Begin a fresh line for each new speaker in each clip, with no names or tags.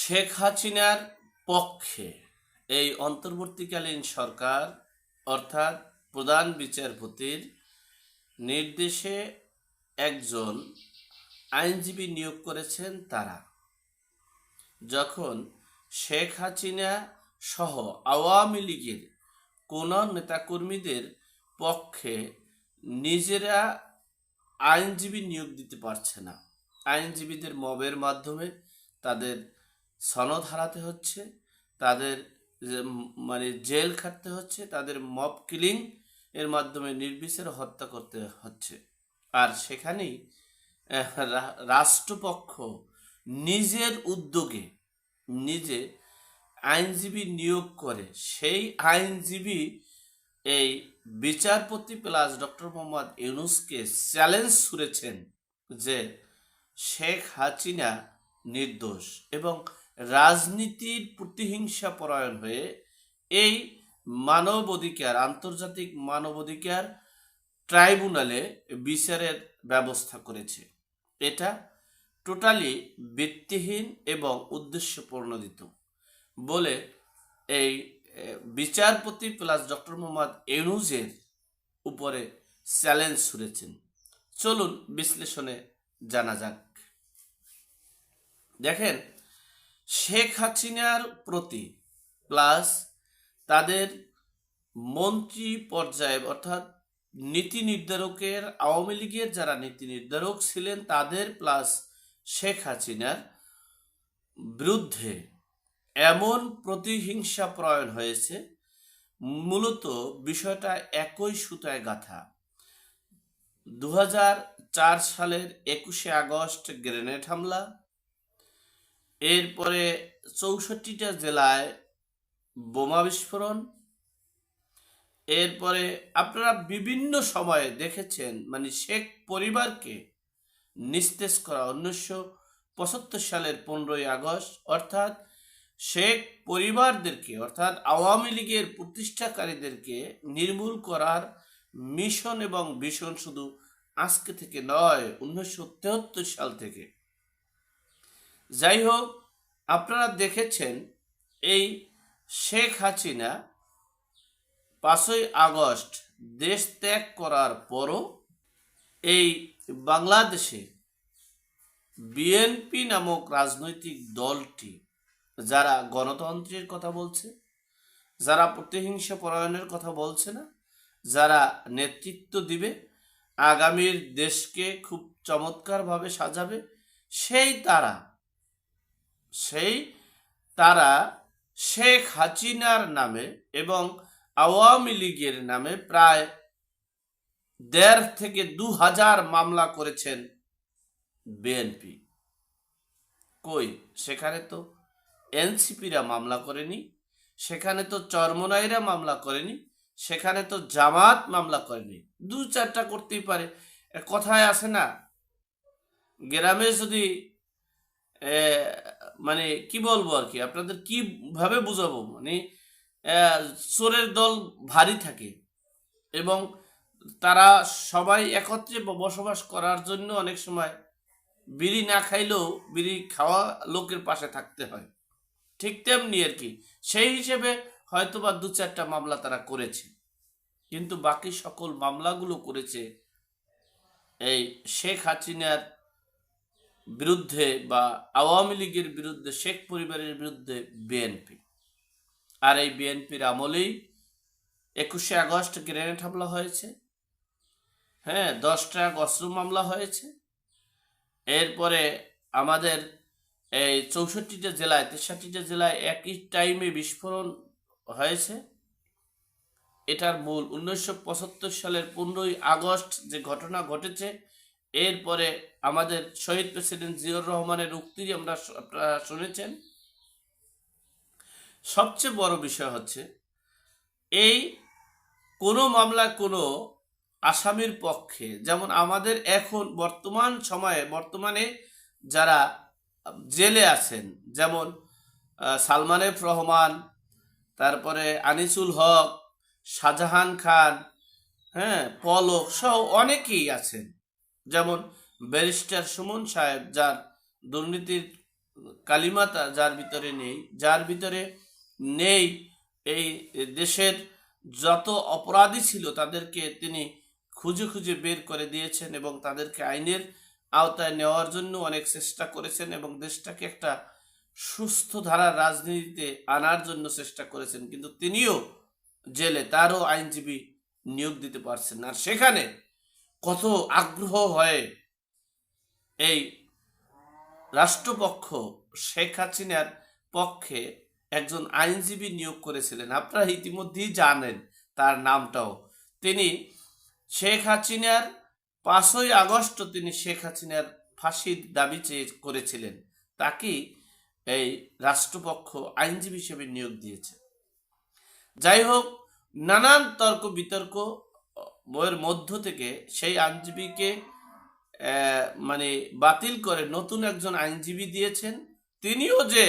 শেখ হাসিনার পক্ষে এই অন্তর্বর্তীকালীন সরকার, অর্থাৎ প্রধান বিচারপতির নির্দেশে একজন আইনজীবী নিয়োগ করেছেন তারা। যখন শেখ হাসিনা সহ আওয়ামী লীগের কোন নেতাকর্মীদের পক্ষে নিজেরা আইনজীবী নিয়োগ দিতে পারছে না, আইনজীবীদের মবের মাধ্যমে তাদের সনদ হারাতে হচ্ছে, তাদের মানে জেল খাটতে হচ্ছে, তাদের মব কিলিং এর মাধ্যমে নির্বিচারে হত্যা করতে হচ্ছে। আর সেখানেই রাষ্ট্রপক্ষ নিজের উদ্যোগে নিজে আইনজীবী নিয়োগ করে, সেই আইনজীবী এই বিচারপতি প্লাস ডক্টর মোহাম্মদ ইউনুসকে চ্যালেঞ্জ ছুড়েছেন যে শেখ হাসিনা নির্দোষ এবং রাজনীতির প্রতিহিংসা পরায়ণ হয়ে এই মানব অধিকার, আন্তর্জাতিক মানব অধিকার ট্রাইব্যুনালে বিচারের ব্যবস্থা করেছে। এটা টোটালি ভিত্তিহীন এবং উদ্দেশ্য প্রণোদিত বলে এই বিচারপতি প্লাস ডক্টর মোহাম্মদ এনুজের উপরে চ্যালেঞ্জ ছুড়েছেন। চলুন বিশ্লেষণে জানা যাক। দেখেন শেখ হাসিনার প্রতি প্লাস তাদের মন্ত্রী পর্যায়ে অর্থাৎ নীতি নির্ধারকের, আওয়ামী লীগের যারা নীতি নির্ধারক ছিলেন তাদের প্লাস শেখ হাসিনার বিরুদ্ধে এমন প্রতিহিংসা প্রয়ণ হয়েছে, মূলত বিষয়টা একই সুতায় গাথা। দু হাজার চার সালের একুশে আগস্ট গ্রেনেড হামলা এরপরে চৌষট্টিটা জেলায় বোমা বিস্ফোরণ। এরপরে আপনারা বিভিন্ন সময়ে দেখেছেন মানে শেখ পরিবারকে নিস্তেজ করা উনিশশো পঁচাত্তর সালের পনেরোই আগস্ট, অর্থাৎ শেখ পরিবারদেরকে, অর্থাৎ আওয়ামী লীগের প্রতিষ্ঠাকারীদেরকে নির্মূল করার মিশন এবং ভীষণ শুধু আজকে থেকে নয়, উনিশশো সাল থেকে। যাই হোক আপনারা দেখেছেন এই শেখ হাসিনা পাঁচই আগস্ট দেশ ত্যাগ করার পরও এই বাংলাদেশে বিএনপি নামক রাজনৈতিক দলটি, যারা গণতন্ত্রের কথা বলছে, যারা প্রতিহিংসা পরায়ণের কথা বলছে না, যারা নেতৃত্ব দিবে, আগামীর দেশকে খুব চমৎকারভাবে সাজাবে, সেই তারা সেই তারা শেখ হাসিনার নামে এবং আওয়ামী লীগের নামে প্রায় দেড় থেকে দু হাজার মামলা করেছেন বিএনপি। কই? সেখানে তো এনসিপিরা মামলা করেনি, সেখানে তো চরমনাইরা মামলা করেনি, সেখানে তো জামাত মামলা করেনি। দু চারটা করতেই পারে। কথায় আসে না, গ্রামে যদি মানে কি বলব আর কি? আপনাদের কীভাবে বুঝাবো? মানে চোরের দল ভারী থাকে এবং তারা সবাই একত্রে বসবাস করার জন্য অনেক সময় বিড়ি না খাইলেও বিড়ি খাওয়া লোকের পাশে থাকতে হয়। ঠিক তেমনি আর কি। সেই হিসেবে হয়তো বা দু চারটা মামলা তারা করেছে। কিন্তু বাকি সকল মামলাগুলো করেছে এই শেখ হাসিনার বিরুদ্ধে বা আওয়ামী লীগের বিরুদ্ধে, শেখ পরিবারের বিরুদ্ধে বিএনপি আর এই বিএনপির আমলেই একুশে আগস্ট গ্রেনেড হামলা হয়েছে। হ্যাঁ দশটা অস্ত্র মামলা হয়েছে। এরপরে আমাদের এই চৌষট্টিটা জেলায়, তেষট্টিটা জেলায় একই টাইমে বিস্ফোরণ হয়েছে। এটার মূল উনিশশো পঁচাত্তর সালের পনেরোই আগস্ট যে ঘটনা ঘটেছে এরপরে আমাদের শহীদ প্রেসিডেন্ট জিয়র রহমানের উক্তি আমরা আপনারা শুনেছেন। সবচেয়ে বড় বিষয় হচ্ছে, এই কোনো মামলা কোনো আসামির পক্ষে, যেমন আমাদের এখন বর্তমান সময়ে, বর্তমানে যারা জেলে আছেন, যেমন সালমান এফ রহমান, তারপরে আনিসুল হক, শাহজাহান খান হ্যাঁ পলক সহ অনেকেই আছেন। যেমন ব্যারিস্টার সুমন সাহেব, যার দুর্নীতির কালিমা তা- যার ভিতরে নেই, যার ভিতরে নেই এই দেশের যত অপরাধী ছিল তাদেরকে তিনি খুঁজে খুঁজে বের করে দিয়েছেন এবং তাদেরকে আইনের আওতায় নেওয়ার জন্য অনেক চেষ্টা করেছেন এবং দেশটাকে একটা সুস্থ ধারার রাজনীতিতে আনার জন্য চেষ্টা করেছেন। কিন্তু তিনিও জেলে, তারও আইনজীবী নিয়োগ দিতে পারছেন। আর সেখানে কত আগ্রহ হয়ে এই রাষ্ট্রপক্ষ শেখ হাসিনার পক্ষে একজন আইনজীবী নিয়োগ করেছিলেন। আপনারা ইতিমধ্যেই জানেন তার নামটাও। তিনি শেখ হাসিনার পাঁচই আগস্ট তিনি শেখ হাসিনার ফাঁসির দাবি চেয়ে করেছিলেন। তাকে এই রাষ্ট্রপক্ষ আইনজীবী হিসেবে নিয়োগ দিয়েছে। যাই হোক, নানান তর্ক বিতর্ক বইয়ের মধ্য থেকে সেই আইনজীবীকে মানে বাতিল করে নতুন একজন আইনজীবী দিয়েছেন। তিনিও যে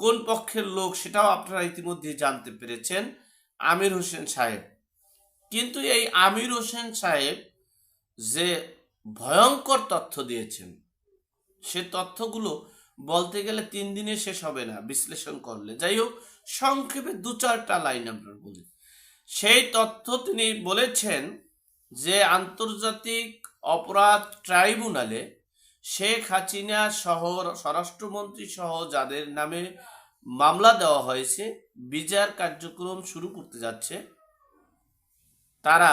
কোন পক্ষের লোক সেটাও আপনারা ইতিমধ্যে জানতে পেরেছেন, আমির হোসেন সাহেব। কিন্তু এই আমির হোসেন সাহেব যে ভয়ঙ্কর তথ্য দিয়েছেন, সে তথ্যগুলো বলতে গেলে তিন দিনে শেষ হবে না, বিশ্লেষণ করলে। যাই হোক, সংক্ষেপে দু চারটা লাইন আপনার বলি। সেই তথ্য তিনি বলেছেন যে আন্তর্জাতিক অপরাধ ট্রাইব্যুনালে শেখ হাসিনা সহ স্বরাষ্ট্রমন্ত্রী সহ যাদের নামে মামলা দেওয়া হয়েছে, বিচার কার্যক্রম শুরু করতে যাচ্ছে, তারা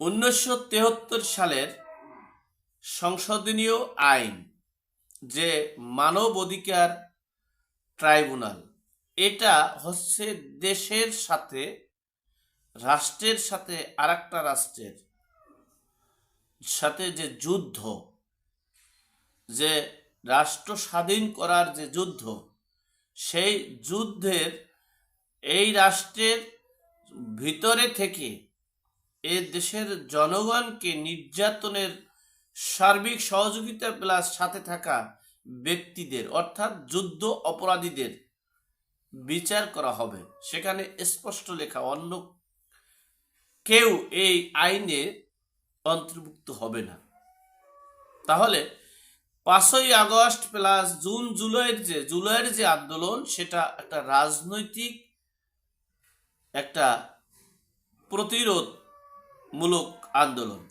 উনিশশো সালের সংশোধনীয় আইন যে মানব অধিকার ট্রাইব্যুনাল এটা হচ্ছে দেশের সাথে, রাষ্ট্রের সাথে আরেকটা রাষ্ট্রের সাথে যে যুদ্ধ, যে রাষ্ট্র স্বাধীন করার যে যুদ্ধ, সেই যুদ্ধের এই রাষ্ট্রের ভিতরে থেকে এ দেশের জনগণকে নির্যাতনের সার্বিক সহযোগিতা প্লাস সাথে থাকা ব্যক্তিদের, অর্থাৎ যুদ্ধ অপরাধীদের বিচার করা হবে। সেখানে স্পষ্ট লেখা, অন্য কেউ এই আইনে অন্তর্ভুক্ত হবে না। তাহলে পাঁচই আগস্ট প্লাস জুন জুলাইয়ের যে জুলাইয়ের যে আন্দোলন, সেটা একটা রাজনৈতিক একটা প্রতিরোধমূলক আন্দোলন।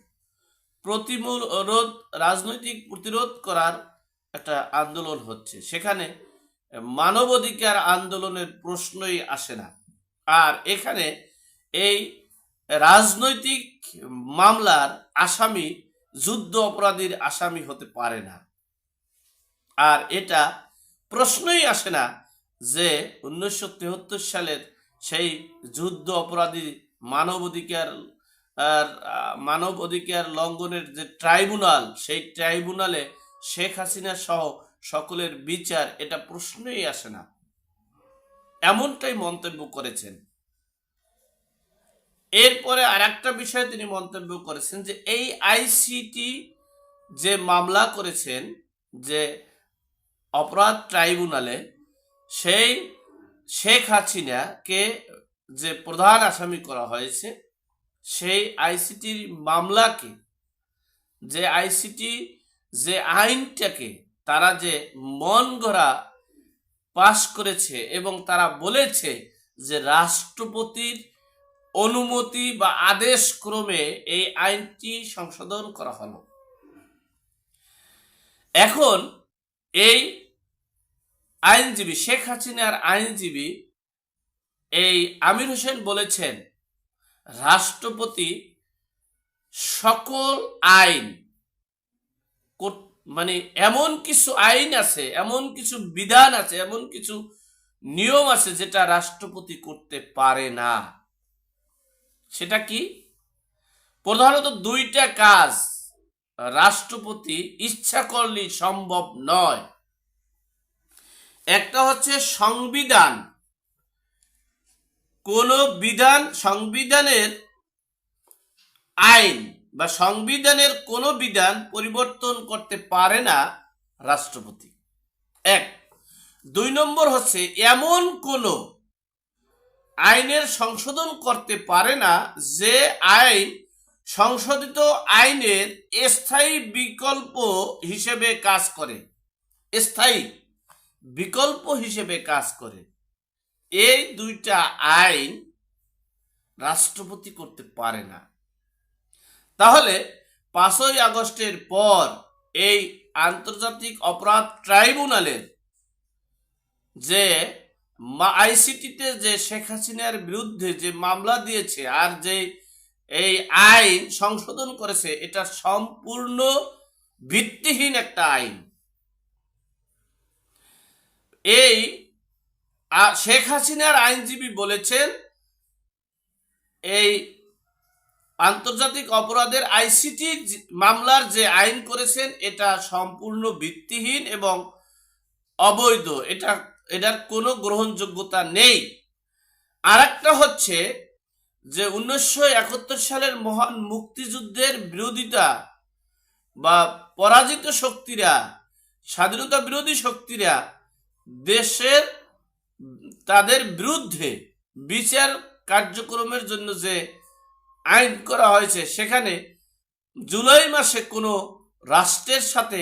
প্রতিরোধ রাজনৈতিক প্রতিরোধ করার একটা আন্দোলন হচ্ছে। সেখানে মানবাধিকার আন্দোলনের প্রশ্নই আসে না। আর এখানে এই রাজনৈতিক মামলার আসামি, যুদ্ধ অপরাধীর আসামি হতে পারে না। আর এটা প্রশ্নই আসে না যে উনিশশো সালের সেই যুদ্ধ অপরাধী মানবাধিকার, আর মানব অধিকার লঙ্ঘনের যে ট্রাইব্যুনাল, সেই ট্রাইব্যুনালে শেখ হাসিনা সহ সকলের বিচার, এটা প্রশ্নই আসে না। এমনটাই মন্তব্য করেছেন। এরপরে আর একটা বিষয় তিনি মন্তব্য করেছেন যে, এই আইসিটি যে মামলা করেছেন, যে অপরাধ ট্রাইব্যুনালে, সেই শেখ হাসিনাকে যে প্রধান আসামি করা হয়েছে, সেই আইসিটির মামলাকে, যে আইসিটি যে আইনটাকে তারা যে মন গড়া পাশ করেছে এবং তারা বলেছে যে রাষ্ট্রপতির অনুমতি বা আদেশ ক্রমে এই আইনটি সংশোধন করা হলো। এখন এই আইনজীবী, শেখ হাসিনার আইনজীবী এই আমির হোসেন বলেছেন, রাষ্ট্রপতি সকল আইন কর- মানে এমন কিছু আইন আছে, এমন কিছু বিধান আছে, এমন কিছু নিয়ম আছে যেটা রাষ্ট্রপতি করতে পারে না। সেটা কি? প্রধানত দুইটা কাজ রাষ্ট্রপতি ইচ্ছা করলেই সম্ভব নয়। একটা হচ্ছে সংবিধান। কোন বিধান, সংবিধানের আইন বা সংবিধানের কোন বিধান পরিবর্তন করতে পারে না রাষ্ট্রপতি। এক, দুই নম্বর হচ্ছে এমন কোন আইনের সংশোধন করতে পারে না যে আইন সংশোধিত আইনের স্থায়ী বিকল্প হিসেবে কাজ করে। স্থায়ী বিকল্প হিসেবে কাজ করে। এই দুইটা আইন রাষ্ট্রপতি করতে পারে না। তাহলে পাঁচই আগস্টের পর এই আন্তর্জাতিক অপরাধ ট্রাইব্যুনালের যে আইসিটিতে যে শেখ হাসিনার বিরুদ্ধে যে মামলা দিয়েছে আর যে এই আইন সংশোধন করেছে, এটা সম্পূর্ণ ভিত্তিহীন একটা আইন। এই শেখ হাসিনার আইনজীবী বলেছেন, এই আন্তর্জাতিক অপরাধের আইসিটি মামলার যে আইন করেছেন, এটা সম্পূর্ণ ভিত্তিহীন এবং অবৈধ। এটা, এটার কোনো গ্রহণযোগ্যতা নেই। আর একটা হচ্ছে যে উনিশশো একাত্তর সালের মহান মুক্তিযুদ্ধের বিরোধিতা বা পরাজিত শক্তিরা, স্বাধীনতা বিরোধী শক্তিরা দেশের, তাদের বিরুদ্ধে বিচার কার্যক্রমের জন্য যে আইন করা হয়েছে, সেখানে জুলাই মাসে কোনো রাষ্ট্রের সাথে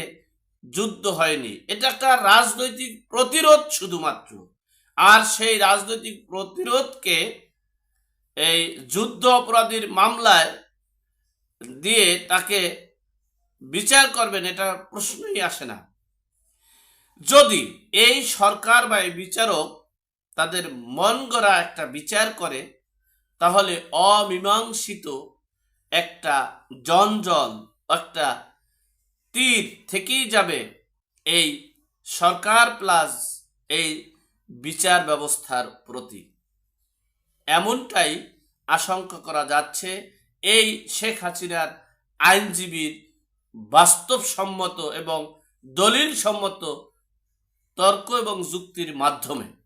যুদ্ধ হয়নি। এটা একটা রাজনৈতিক প্রতিরোধ শুধুমাত্র। আর সেই রাজনৈতিক প্রতিরোধকে এই যুদ্ধ অপরাধীর মামলায় দিয়ে তাকে বিচার করবেন, এটা প্রশ্নই আসে না। যদি এই সরকার বা এই বিচারক তাদের মন গড়া একটা বিচার করে তাহলে অমীমাংসিত একটা জঞ্জল, একটা তীর থেকেই যাবে এই সরকার প্লাস এই বিচার ব্যবস্থার প্রতি। এমনটাই আশঙ্কা করা যাচ্ছে এই শেখ হাসিনার আইনজীবীর বাস্তবসম্মত এবং দলিল সম্মত তর্ক এবং যুক্তির মাধ্যমে।